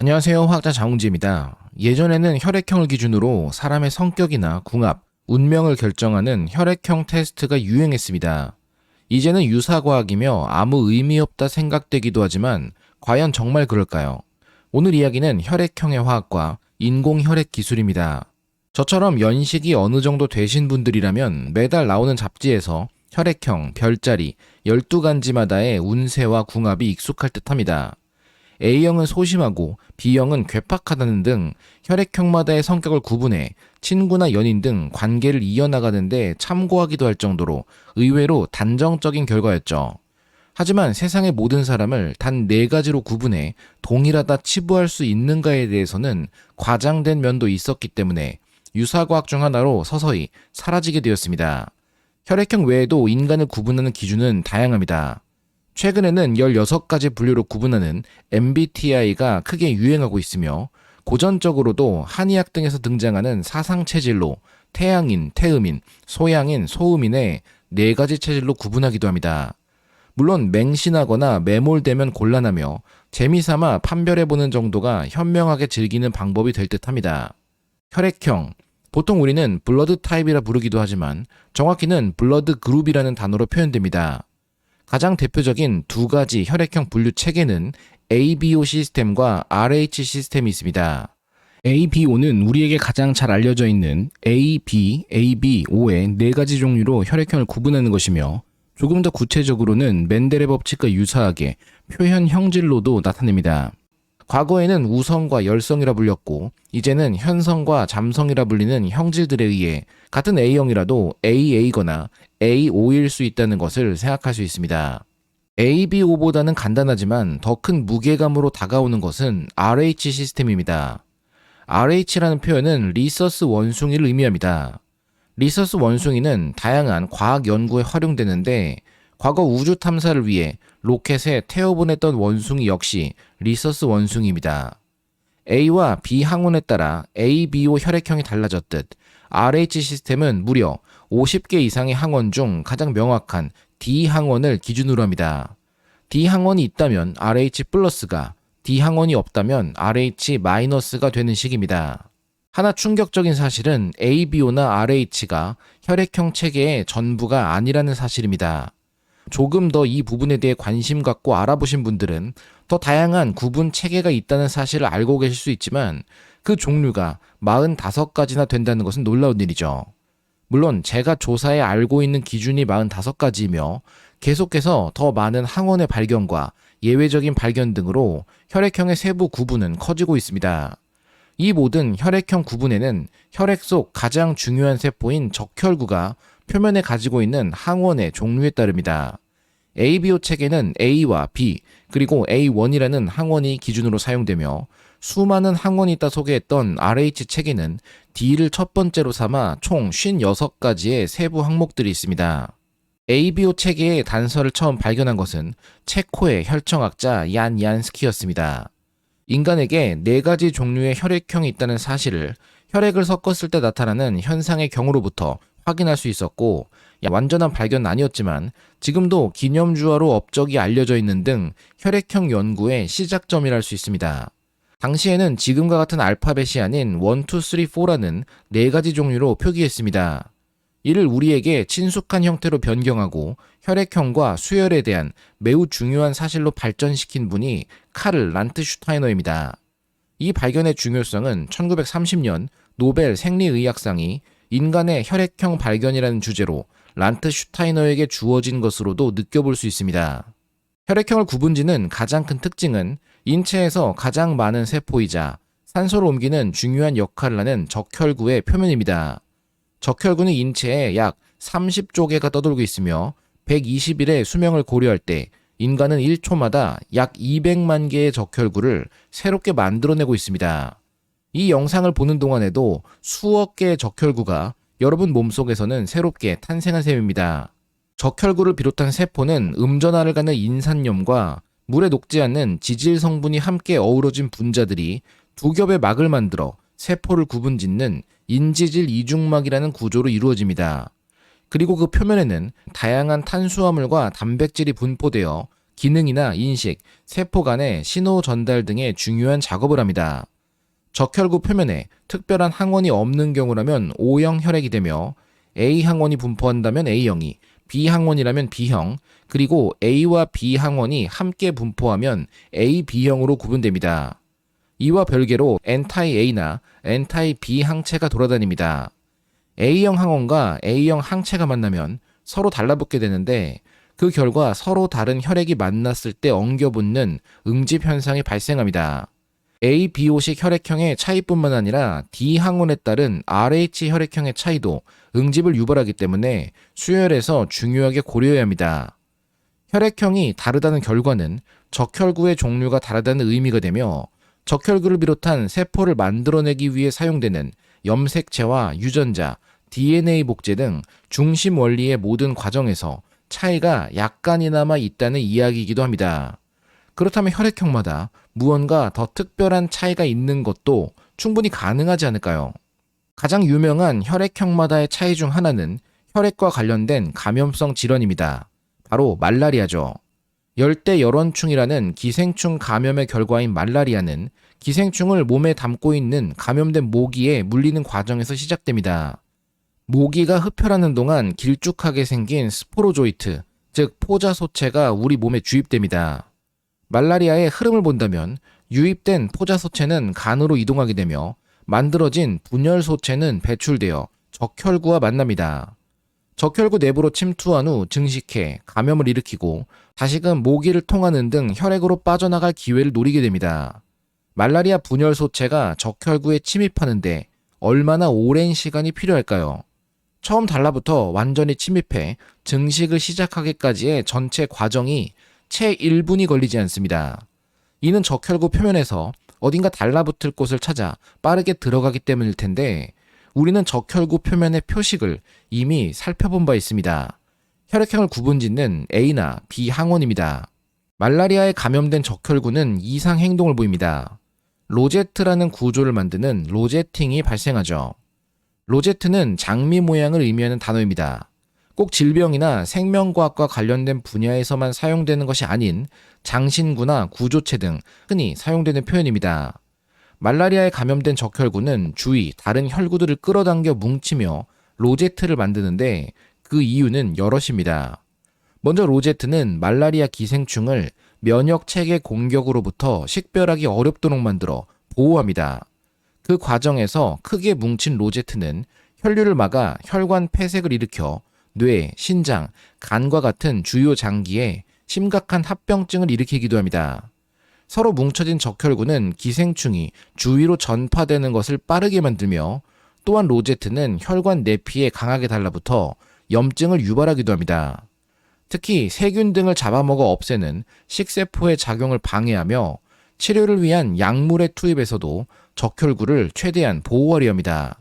안녕하세요. 화학자 장웅지입니다. 예전에는 혈액형을 기준으로 사람의 성격이나 궁합, 운명을 결정하는 혈액형 테스트가 유행했습니다. 이제는 유사과학이며 아무 의미 없다 생각되기도 하지만 과연 정말 그럴까요? 오늘 이야기는 혈액형의 화학과 인공혈액 기술입니다. 저처럼 연식이 어느 정도 되신 분들이라면 매달 나오는 잡지에서 혈액형, 별자리, 12간지마다의 운세와 궁합이 익숙할 듯 합니다. A형은 소심하고 B형은 괴팍하다는 등 혈액형마다의 성격을 구분해 친구나 연인 등 관계를 이어나가는데 참고하기도 할 정도로 의외로 단정적인 결과였죠. 하지만 세상의 모든 사람을 단 네 가지로 구분해 동일하다 치부할 수 있는가에 대해서는 과장된 면도 있었기 때문에 유사과학 중 하나로 서서히 사라지게 되었습니다. 혈액형 외에도 인간을 구분하는 기준은 다양합니다. 최근에는 16가지 분류로 구분하는 MBTI가 크게 유행하고 있으며 고전적으로도 한의학 등에서 등장하는 사상 체질로 태양인, 태음인, 소양인, 소음인의 네 가지 체질로 구분하기도 합니다. 물론 맹신하거나 매몰되면 곤란하며 재미삼아 판별해보는 정도가 현명하게 즐기는 방법이 될 듯합니다. 혈액형 보통 우리는 블러드 타입이라 부르기도 하지만 정확히는 블러드 그룹이라는 단어로 표현됩니다. 가장 대표적인 두 가지 혈액형 분류 체계는 ABO 시스템과 RH 시스템이 있습니다. ABO는 우리에게 가장 잘 알려져 있는 AB, O의 네 가지 종류로 혈액형을 구분하는 것이며 조금 더 구체적으로는 맨델의 법칙과 유사하게 표현 형질로도 나타냅니다. 과거에는 우성과 열성이라 불렸고 이제는 현성과 잠성이라 불리는 형질들에 의해 같은 A형이라도 AA거나 AO일 수 있다는 것을 생각할 수 있습니다. ABO보다는 간단하지만 더 큰 무게감으로 다가오는 것은 RH 시스템입니다. RH라는 표현은 리서스 원숭이를 의미합니다. 리서스 원숭이는 다양한 과학 연구에 활용되는데 과거 우주 탐사를 위해 로켓에 태워보냈던 원숭이 역시 리서스 원숭이입니다. A와 B 항원에 따라 ABO 혈액형이 달라졌듯 RH 시스템은 무려 50개 이상의 항원 중 가장 명확한 D 항원을 기준으로 합니다. D 항원이 있다면 RH 플러스가 D 항원이 없다면 RH 마이너스가 되는 식입니다. 하나 충격적인 사실은 ABO나 RH가 혈액형 체계의 전부가 아니라는 사실입니다. 조금 더 이 부분에 대해 관심 갖고 알아보신 분들은 더 다양한 구분 체계가 있다는 사실을 알고 계실 수 있지만 그 종류가 45가지나 된다는 것은 놀라운 일이죠. 물론 제가 조사해 알고 있는 기준이 45가지이며 계속해서 더 많은 항원의 발견과 예외적인 발견 등으로 혈액형의 세부 구분은 커지고 있습니다. 이 모든 혈액형 구분에는 혈액 속 가장 중요한 세포인 적혈구가 표면에 가지고 있는 항원의 종류에 따릅니다. ABO 체계는 A와 B 그리고 A1이라는 항원이 기준으로 사용되며 수많은 항원이 있다 소개했던 RH 체계는 D를 첫 번째로 삼아 총 56가지의 세부 항목들이 있습니다. ABO 체계의 단서를 처음 발견한 것은 체코의 혈청학자 얀 얀스키였습니다. 인간에게 네 가지 종류의 혈액형이 있다는 사실을 혈액을 섞었을 때 나타나는 현상의 경우로부터 확인할 수 있었고 완전한 발견은 아니었지만 지금도 기념주화로 업적이 알려져 있는 등 혈액형 연구의 시작점이랄 수 있습니다. 당시에는 지금과 같은 알파벳이 아닌 1, 2, 3, 4라는 네 가지 종류로 표기했습니다. 이를 우리에게 친숙한 형태로 변경하고 혈액형과 수혈에 대한 매우 중요한 사실로 발전시킨 분이 카를 란트슈타이너입니다. 이 발견의 중요성은 1930년 노벨 생리의학상이 인간의 혈액형 발견이라는 주제로 란트 슈타이너에게 주어진 것으로도 느껴볼 수 있습니다. 혈액형을 구분짓는 가장 큰 특징은 인체에서 가장 많은 세포이자 산소를 옮기는 중요한 역할을 하는 적혈구의 표면입니다. 적혈구는 인체에 약 30조 개가 떠돌고 있으며 120일의 수명을 고려할 때 인간은 1초마다 약 200만 개의 적혈구를 새롭게 만들어내고 있습니다. 이 영상을 보는 동안에도 수억 개의 적혈구가 여러분 몸속에서는 새롭게 탄생한 셈입니다. 적혈구를 비롯한 세포는 음전화를 가는 인산염과 물에 녹지 않는 지질 성분이 함께 어우러진 분자들이 두 겹의 막을 만들어 세포를 구분짓는 인지질 이중막이라는 구조로 이루어집니다. 그리고 그 표면에는 다양한 탄수화물과 단백질이 분포되어 기능이나 인식, 세포 간의 신호 전달 등의 중요한 작업을 합니다. 적혈구 표면에 특별한 항원이 없는 경우라면 O형 혈액이 되며 A 항원이 분포한다면 A형이, B 항원이라면 B형, 그리고 A와 B 항원이 함께 분포하면 AB형으로 구분됩니다. 이와 별개로 엔타이 A나 엔타이 B 항체가 돌아다닙니다. A형 항원과 A형 항체가 만나면 서로 달라붙게 되는데 그 결과 서로 다른 혈액이 만났을 때 엉겨붙는 응집 현상이 발생합니다. A, B호식 혈액형의 차이뿐만 아니라 D 항원에 따른 RH 혈액형의 차이도 응집을 유발하기 때문에 수혈에서 중요하게 고려해야 합니다. 혈액형이 다르다는 결과는 적혈구의 종류가 다르다는 의미가 되며 적혈구를 비롯한 세포를 만들어내기 위해 사용되는 염색체와 유전자, DNA 복제 등 중심 원리의 모든 과정에서 차이가 약간이나마 있다는 이야기이기도 합니다. 그렇다면 혈액형마다 무언가 더 특별한 차이가 있는 것도 충분히 가능하지 않을까요? 가장 유명한 혈액형마다의 차이 중 하나는 혈액과 관련된 감염성 질환입니다. 바로 말라리아죠. 열대 열원충이라는 기생충 감염의 결과인 말라리아는 기생충을 몸에 담고 있는 감염된 모기에 물리는 과정에서 시작됩니다. 모기가 흡혈하는 동안 길쭉하게 생긴 스포로조이트, 즉 포자 소체가 우리 몸에 주입됩니다. 말라리아의 흐름을 본다면 유입된 포자 소체는 간으로 이동하게 되며 만들어진 분열 소체는 배출되어 적혈구와 만납니다. 적혈구 내부로 침투한 후 증식해 감염을 일으키고 다시금 모기를 통하는 등 혈액으로 빠져나갈 기회를 노리게 됩니다. 말라리아 분열 소체가 적혈구에 침입하는데 얼마나 오랜 시간이 필요할까요? 처음 달라붙어 완전히 침입해 증식을 시작하기까지의 전체 과정이 채 1분이 걸리지 않습니다. 이는 적혈구 표면에서 어딘가 달라붙을 곳을 찾아 빠르게 들어가기 때문일 텐데 우리는 적혈구 표면의 표식을 이미 살펴본 바 있습니다. 혈액형을 구분짓는 A나 B 항원입니다. 말라리아에 감염된 적혈구는 이상 행동을 보입니다. 로제트라는 구조를 만드는 로제팅이 발생하죠. 로제트는 장미 모양을 의미하는 단어입니다. 꼭 질병이나 생명과학과 관련된 분야에서만 사용되는 것이 아닌 장신구나 구조체 등 흔히 사용되는 표현입니다. 말라리아에 감염된 적혈구는 주위 다른 혈구들을 끌어당겨 뭉치며 로제트를 만드는데 그 이유는 여럿입니다. 먼저 로제트는 말라리아 기생충을 면역 체계 공격으로부터 식별하기 어렵도록 만들어 보호합니다. 그 과정에서 크게 뭉친 로제트는 혈류를 막아 혈관 폐색을 일으켜 뇌, 신장, 간과 같은 주요 장기에 심각한 합병증을 일으키기도 합니다. 서로 뭉쳐진 적혈구는 기생충이 주위로 전파되는 것을 빠르게 만들며 또한 로제트는 혈관 내피에 강하게 달라붙어 염증을 유발하기도 합니다. 특히 세균 등을 잡아먹어 없애는 식세포의 작용을 방해하며 치료를 위한 약물의 투입에서도 적혈구를 최대한 보호하려 합니다.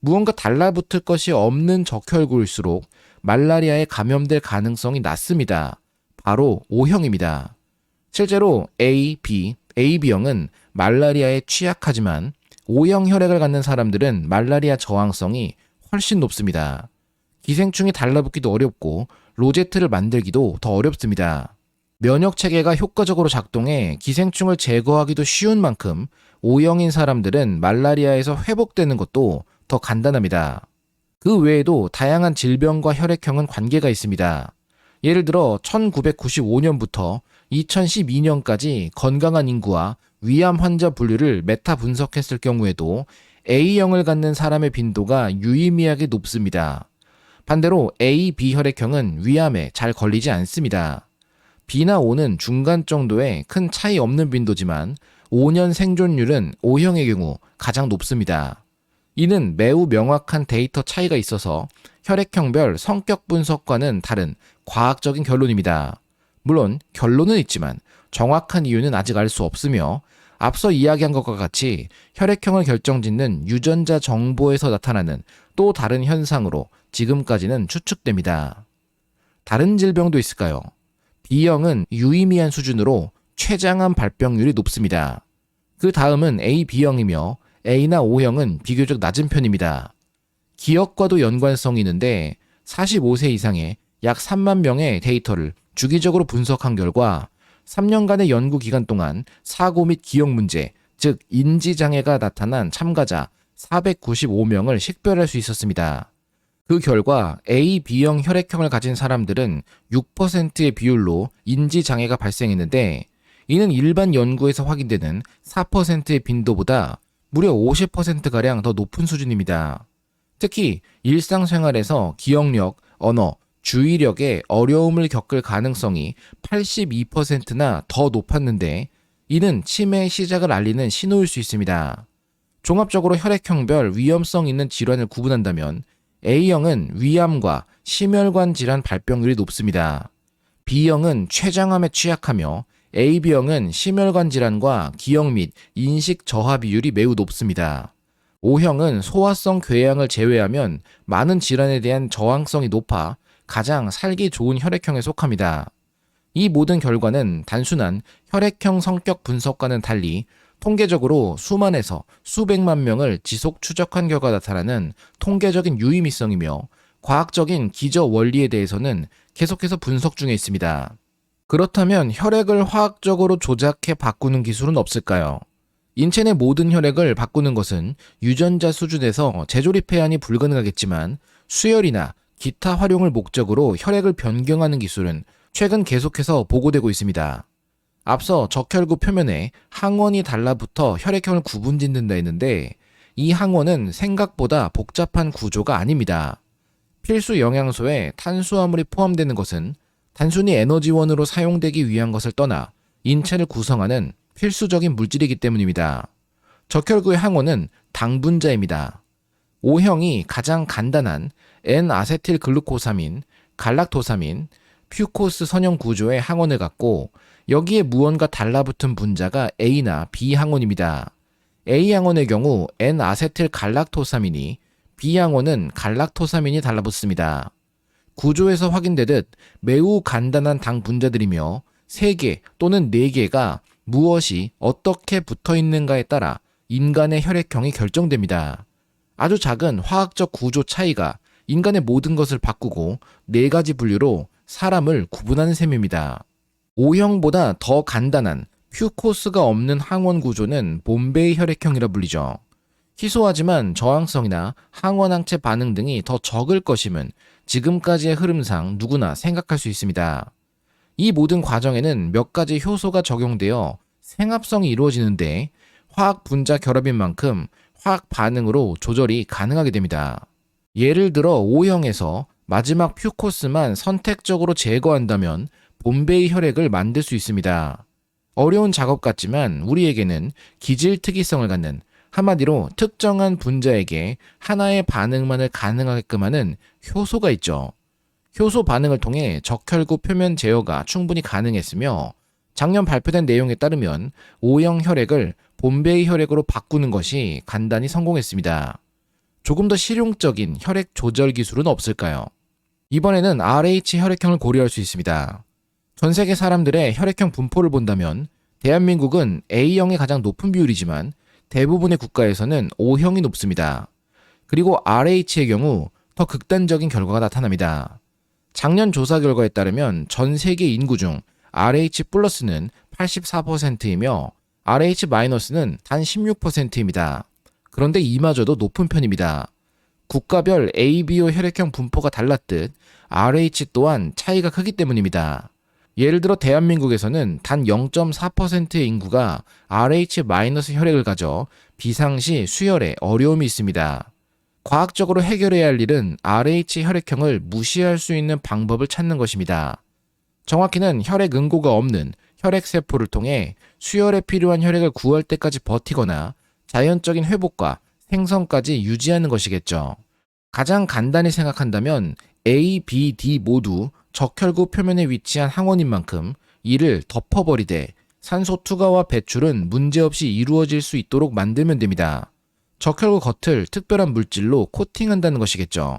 무언가 달라붙을 것이 없는 적혈구일수록 말라리아에 감염될 가능성이 낮습니다. 바로 O형입니다. 실제로 A, B, AB형은 말라리아에 취약하지만 O형 혈액을 갖는 사람들은 말라리아 저항성이 훨씬 높습니다. 기생충이 달라붙기도 어렵고 로제트를 만들기도 더 어렵습니다. 면역 체계가 효과적으로 작동해 기생충을 제거하기도 쉬운 만큼 O형인 사람들은 말라리아에서 회복되는 것도 더 간단합니다. 그 외에도 다양한 질병과 혈액형은 관계가 있습니다. 예를 들어 1995년부터 2012년까지 건강한 인구와 위암 환자 분류를 메타 분석했을 경우에도 A형을 갖는 사람의 빈도가 유의미하게 높습니다. 반대로 A, B 혈액형은 위암에 잘 걸리지 않습니다. B나 O는 중간 정도의 큰 차이 없는 빈도지만 5년 생존율은 O형의 경우 가장 높습니다. 이는 매우 명확한 데이터 차이가 있어서 혈액형별 성격 분석과는 다른 과학적인 결론입니다. 물론 결론은 있지만 정확한 이유는 아직 알 수 없으며 앞서 이야기한 것과 같이 혈액형을 결정짓는 유전자 정보에서 나타나는 또 다른 현상으로 지금까지는 추측됩니다. 다른 질병도 있을까요? B형은 유의미한 수준으로 췌장암 발병률이 높습니다. 그 다음은 A, B형이며 A나 O형은 비교적 낮은 편입니다. 기억과도 연관성이 있는데 45세 이상의 약 3만 명의 데이터를 주기적으로 분석한 결과 3년간의 연구 기간 동안 사고 및 기억 문제, 즉 인지장애가 나타난 참가자 495명을 식별할 수 있었습니다. 그 결과 A, B형 혈액형을 가진 사람들은 6%의 비율로 인지장애가 발생했는데 이는 일반 연구에서 확인되는 4%의 빈도보다 무려 50%가량 더 높은 수준입니다. 특히 일상생활에서 기억력, 언어, 주의력에 어려움을 겪을 가능성이 82%나 더 높았는데 이는 치매의 시작을 알리는 신호일 수 있습니다. 종합적으로 혈액형별 위험성 있는 질환을 구분한다면 A형은 위암과 심혈관 질환 발병률이 높습니다. B형은 췌장암에 취약하며 AB형은 심혈관 질환과 기억 및 인식 저하 비율이 매우 높습니다. O형은 소화성 궤양을 제외하면 많은 질환에 대한 저항성이 높아 가장 살기 좋은 혈액형에 속합니다. 이 모든 결과는 단순한 혈액형 성격 분석과는 달리 통계적으로 수만에서 수백만 명을 지속 추적한 결과 나타나는 통계적인 유의미성이며 과학적인 기저 원리에 대해서는 계속해서 분석 중에 있습니다. 그렇다면 혈액을 화학적으로 조작해 바꾸는 기술은 없을까요? 인체 내 모든 혈액을 바꾸는 것은 유전자 수준에서 재조립 해안이 불가능하겠지만 수혈이나 기타 활용을 목적으로 혈액을 변경하는 기술은 최근 계속해서 보고되고 있습니다. 앞서 적혈구 표면에 항원이 달라붙어 혈액형을 구분짓는다 했는데 이 항원은 생각보다 복잡한 구조가 아닙니다. 필수 영양소에 탄수화물이 포함되는 것은 단순히 에너지원으로 사용되기 위한 것을 떠나 인체를 구성하는 필수적인 물질이기 때문입니다. 적혈구의 항원은 당분자입니다. O형이 가장 간단한 N-아세틸 글루코사민, 갈락토사민, 퓨코스 선형 구조의 항원을 갖고 여기에 무언가 달라붙은 분자가 A나 B 항원입니다. A 항원의 경우 N-아세틸 갈락토사민이 B 항원은 갈락토사민이 달라붙습니다. 구조에서 확인되듯 매우 간단한 당 분자들이며 3개 또는 4개가 무엇이 어떻게 붙어 있는가에 따라 인간의 혈액형이 결정됩니다. 아주 작은 화학적 구조 차이가 인간의 모든 것을 바꾸고 네 가지 분류로 사람을 구분하는 셈입니다. O형보다 더 간단한 퓨코스가 없는 항원 구조는 봄베이 혈액형이라 불리죠. 희소하지만 저항성이나 항원 항체 반응 등이 더 적을 것임은 지금까지의 흐름상 누구나 생각할 수 있습니다. 이 모든 과정에는 몇 가지 효소가 적용되어 생합성이 이루어지는데 화학 분자 결합인 만큼 화학 반응으로 조절이 가능하게 됩니다. 예를 들어 O형에서 마지막 퓨코스만 선택적으로 제거한다면 봄베이 혈액을 만들 수 있습니다. 어려운 작업 같지만 우리에게는 기질 특이성을 갖는 한마디로 특정한 분자에게 하나의 반응만을 가능하게끔 하는 효소가 있죠. 효소 반응을 통해 적혈구 표면 제어가 충분히 가능했으며 작년 발표된 내용에 따르면 O형 혈액을 봄베이 혈액으로 바꾸는 것이 간단히 성공했습니다. 조금 더 실용적인 혈액 조절 기술은 없을까요? 이번에는 RH 혈액형을 고려할 수 있습니다. 전 세계 사람들의 혈액형 분포를 본다면 대한민국은 A형이 가장 높은 비율이지만 대부분의 국가에서는 O형이 높습니다. 그리고 RH의 경우 더 극단적인 결과가 나타납니다. 작년 조사 결과에 따르면 전 세계 인구 중 RH 플러스는 84%이며 RH 마이너스는 단 16%입니다. 그런데 이마저도 높은 편입니다. 국가별 ABO 혈액형 분포가 달랐듯 RH 또한 차이가 크기 때문입니다. 예를 들어 대한민국에서는 단 0.4%의 인구가 RH- 혈액을 가져 비상시 수혈에 어려움이 있습니다. 과학적으로 해결해야 할 일은 RH 혈액형을 무시할 수 있는 방법을 찾는 것입니다. 정확히는 혈액 응고가 없는 혈액 세포를 통해 수혈에 필요한 혈액을 구할 때까지 버티거나 자연적인 회복과 생성까지 유지하는 것이겠죠. 가장 간단히 생각한다면 A, B, D 모두 적혈구 표면에 위치한 항원인 만큼 이를 덮어버리되 산소 투과와 배출은 문제없이 이루어질 수 있도록 만들면 됩니다. 적혈구 겉을 특별한 물질로 코팅한다는 것이겠죠.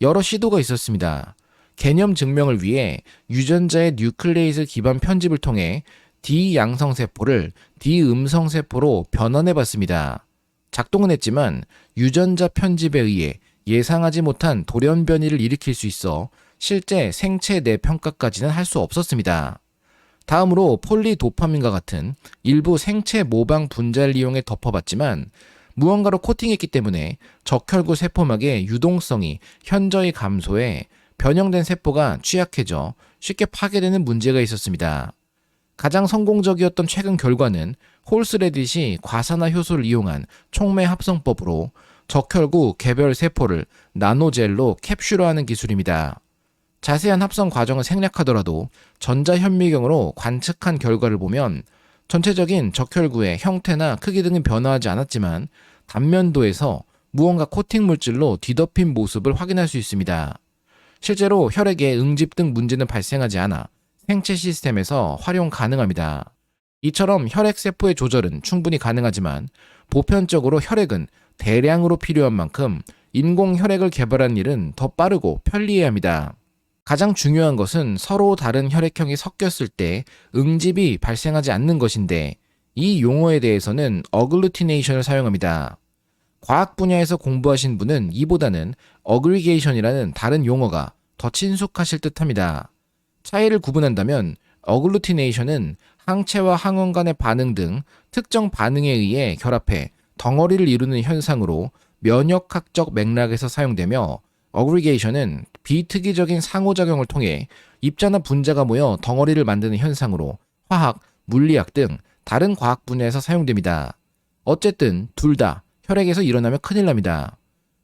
여러 시도가 있었습니다. 개념 증명을 위해 유전자의 뉴클레이즈 기반 편집을 통해 D 양성세포를 D 음성세포로 변환해 봤습니다. 작동은 했지만 유전자 편집에 의해 예상하지 못한 돌연 변이를 일으킬 수 있어 실제 생체 내 평가까지는 할 수 없었습니다. 다음으로 폴리도파민과 같은 일부 생체 모방 분자를 이용해 덮어봤지만 무언가로 코팅했기 때문에 적혈구 세포막의 유동성이 현저히 감소해 변형된 세포가 취약해져 쉽게 파괴되는 문제가 있었습니다. 가장 성공적이었던 최근 결과는 홀스레딧이 과산화 효소를 이용한 촉매 합성법으로 적혈구 개별 세포를 나노젤로 캡슐화하는 기술입니다. 자세한 합성 과정을 생략하더라도 전자현미경으로 관측한 결과를 보면 전체적인 적혈구의 형태나 크기 등은 변화하지 않았지만 단면도에서 무언가 코팅 물질로 뒤덮인 모습을 확인할 수 있습니다. 실제로 혈액에 응집 등 문제는 발생하지 않아 생체 시스템에서 활용 가능합니다. 이처럼 혈액 세포의 조절은 충분히 가능하지만 보편적으로 혈액은 대량으로 필요한 만큼 인공 혈액을 개발한 일은 더 빠르고 편리해야 합니다. 가장 중요한 것은 서로 다른 혈액형이 섞였을 때 응집이 발생하지 않는 것인데 이 용어에 대해서는 어글루티네이션을 사용합니다. 과학 분야에서 공부하신 분은 이보다는 어그리게이션이라는 다른 용어가 더 친숙하실 듯합니다. 차이를 구분한다면 어글루티네이션은 항체와 항원 간의 반응 등 특정 반응에 의해 결합해 덩어리를 이루는 현상으로 면역학적 맥락에서 사용되며 어그리게이션은 비특이적인 상호작용을 통해 입자나 분자가 모여 덩어리를 만드는 현상으로 화학, 물리학 등 다른 과학 분야에서 사용됩니다. 어쨌든 둘 다 혈액에서 일어나면 큰일 납니다.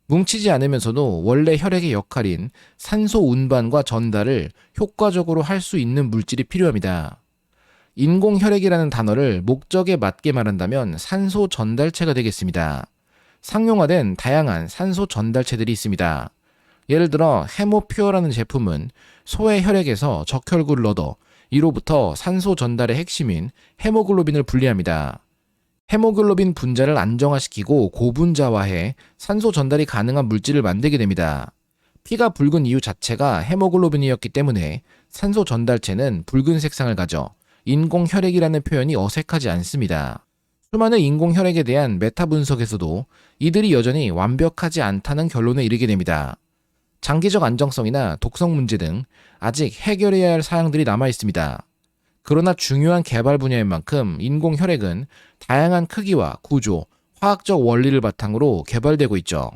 뭉치지 않으면서도 원래 혈액의 역할인 산소 운반과 전달을 효과적으로 할 수 있는 물질이 필요합니다. 인공혈액이라는 단어를 목적에 맞게 말한다면 산소 전달체가 되겠습니다. 상용화된 다양한 산소 전달체들이 있습니다. 예를 들어 헤모퓨어라는 제품은 소의 혈액에서 적혈구를 얻어 이로부터 산소 전달의 핵심인 헤모글로빈을 분리합니다. 헤모글로빈 분자를 안정화시키고 고분자화해 산소 전달이 가능한 물질을 만들게 됩니다. 피가 붉은 이유 자체가 헤모글로빈이었기 때문에 산소 전달체는 붉은 색상을 가져 인공 혈액이라는 표현이 어색하지 않습니다. 수많은 인공 혈액에 대한 메타 분석에서도 이들이 여전히 완벽하지 않다는 결론에 이르게 됩니다. 장기적 안정성이나 독성 문제 등 아직 해결해야 할 사항들이 남아 있습니다. 그러나 중요한 개발 분야인 만큼 인공 혈액은 다양한 크기와 구조, 화학적 원리를 바탕으로 개발되고 있죠.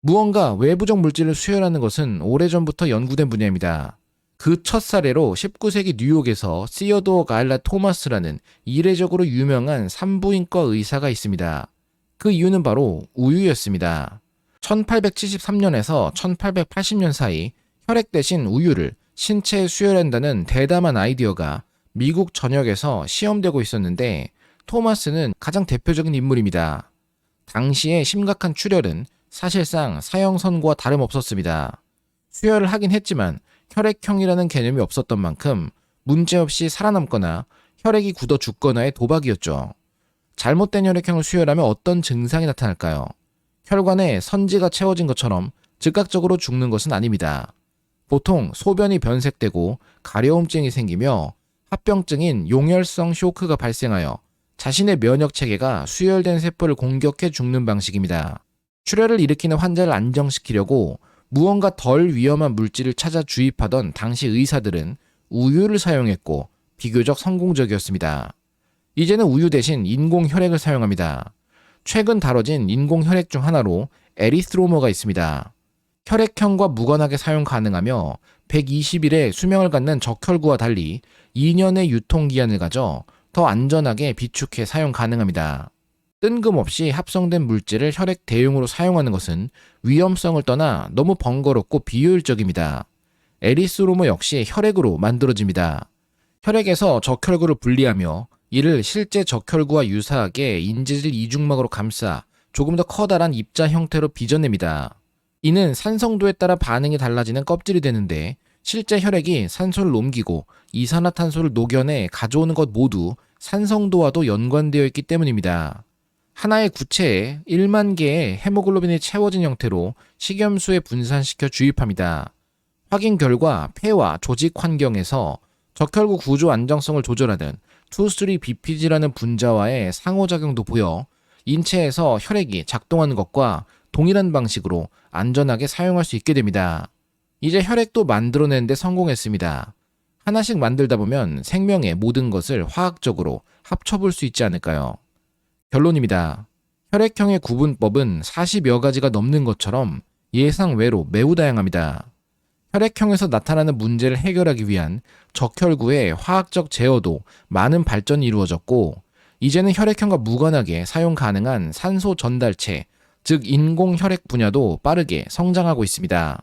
무언가 외부적 물질을 수혈하는 것은 오래전부터 연구된 분야입니다. 그 첫 사례로 19세기 뉴욕에서 시어도어 가일라 토마스라는 이례적으로 유명한 산부인과 의사가 있습니다. 그 이유는 바로 우유였습니다. 1873년에서 1880년 사이 혈액 대신 우유를 신체에 수혈한다는 대담한 아이디어가 미국 전역에서 시험되고 있었는데 토마스는 가장 대표적인 인물입니다. 당시의 심각한 출혈은 사실상 사형 선고와 다름없었습니다. 수혈을 하긴 했지만 혈액형이라는 개념이 없었던 만큼 문제없이 살아남거나 혈액이 굳어 죽거나의 도박이었죠. 잘못된 혈액형을 수혈하면 어떤 증상이 나타날까요? 혈관에 선지가 채워진 것처럼 즉각적으로 죽는 것은 아닙니다. 보통 소변이 변색되고 가려움증이 생기며 합병증인 용혈성 쇼크가 발생하여 자신의 면역 체계가 수혈된 세포를 공격해 죽는 방식입니다. 출혈을 일으키는 환자를 안정시키려고 무언가 덜 위험한 물질을 찾아 주입하던 당시 의사들은 우유를 사용했고 비교적 성공적이었습니다. 이제는 우유 대신 인공 혈액을 사용합니다. 최근 다뤄진 인공 혈액 중 하나로 에리스트로머가 있습니다. 혈액형과 무관하게 사용 가능하며 120일의 수명을 갖는 적혈구와 달리 2년의 유통기한을 가져 더 안전하게 비축해 사용 가능합니다. 뜬금없이 합성된 물질을 혈액 대용으로 사용하는 것은 위험성을 떠나 너무 번거롭고 비효율적입니다. 에리스로머 역시 혈액으로 만들어집니다. 혈액에서 적혈구를 분리하며 이를 실제 적혈구와 유사하게 인지질 이중막으로 감싸 조금 더 커다란 입자 형태로 빚어냅니다. 이는 산성도에 따라 반응이 달라지는 껍질이 되는데 실제 혈액이 산소를 옮기고 이산화탄소를 녹여내 가져오는 것 모두 산성도와도 연관되어 있기 때문입니다. 하나의 구체에 1만 개의 헤모글로빈이 채워진 형태로 식염수에 분산시켜 주입합니다. 확인 결과 폐와 조직 환경에서 적혈구 구조 안정성을 조절하는 2,3 BPG라는 분자와의 상호작용도 보여 인체에서 혈액이 작동하는 것과 동일한 방식으로 안전하게 사용할 수 있게 됩니다. 이제 혈액도 만들어내는데 성공했습니다. 하나씩 만들다 보면 생명의 모든 것을 화학적으로 합쳐볼 수 있지 않을까요? 결론입니다. 혈액형의 구분법은 40여 가지가 넘는 것처럼 예상 외로 매우 다양합니다. 혈액형에서 나타나는 문제를 해결하기 위한 적혈구의 화학적 제어도 많은 발전이 이루어졌고, 이제는 혈액형과 무관하게 사용 가능한 산소 전달체, 즉 인공 혈액 분야도 빠르게 성장하고 있습니다.